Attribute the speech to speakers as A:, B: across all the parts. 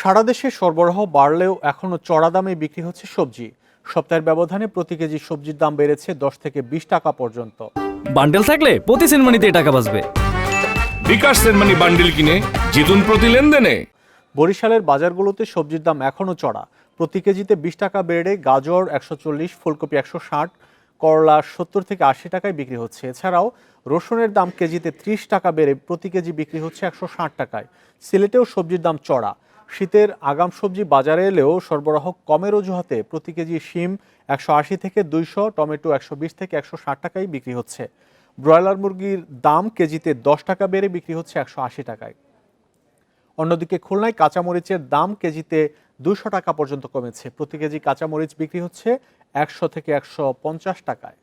A: সারা দেশে সরবরাহ বাড়লেও এখনও চড়া দামে বিক্রি হচ্ছে সবজি। সপ্তাহের ব্যবধানে প্রতি কেজি সবজির দাম বেড়েছে দশ থেকে বিশ টাকা পর্যন্ত।
B: বান্ডেল থাকলে প্রতি সেনমানিতে টাকা বাঁচবে।
C: বিকাশ সেনমানি বান্ডিল কিনে জিতুন প্রতি লেনদেনে।
A: বরিশালের বাজারগুলোতে সবজির দাম এখনও চড়া। প্রতি কেজিতে বিশ টাকা বেড়ে গাজর একশো চল্লিশ ফুলকপি একশো ষাট করলা সত্তর থেকে আশি টাকায় বিক্রি হচ্ছে। এছাড়াও রসুনের দাম কেজিতে ত্রিশ টাকা বেড়ে প্রতি কেজি বিক্রি হচ্ছে একশো ষাট টাকায়। সিলেটেও সবজির দাম চড়া। শীতের আগাম সবজি বাজারে এলেও সরবরাহ কমের অজুহাতে প্রতি কেজি শিম একশো আশি থেকে দুইশো, টমেটো একশো বিশ থেকে একশো ষাট টাকায় বিক্রি হচ্ছে। ব্রয়লার মুরগির দাম কেজিতে দশ টাকা বেড়ে বিক্রি হচ্ছে একশো আশি টাকায়। অন্যদিকে খুলনায় কাঁচামরিচের দাম কেজিতে দুশো টাকা পর্যন্ত কমেছে। প্রতি কেজি কাঁচামরিচ বিক্রি হচ্ছে একশো থেকে একশো পঞ্চাশ টাকায়।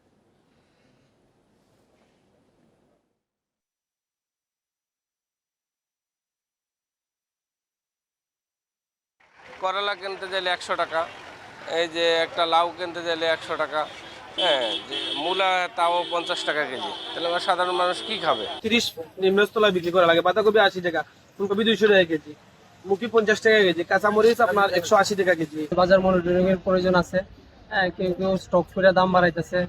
D: করলা কিনতে চাইলে একশো টাকা এই যে একটা লাউ কিনতে চাইলে একশো টাকা হ্যাঁ যে মূলা তাও পঞ্চাশ টাকা কেজি। তাহলে সাধারণ মানুষ কি খাবে?
E: তিরিশ নিম্নস্তলায় বিক্রি করা লাগে বাঁধাকপি আশি টাকা ফুলকপি দুইশো টাকা কেজি মুখি পঞ্চাশ টাকা কেজি কাঁচামরিচ আপনার একশো আশি টাকা কেজি।
F: বাজার মনিটরিং এর প্রয়োজন আছে হ্যাঁ কেউ কেউ স্টক করে দাম বাড়াইতেছে।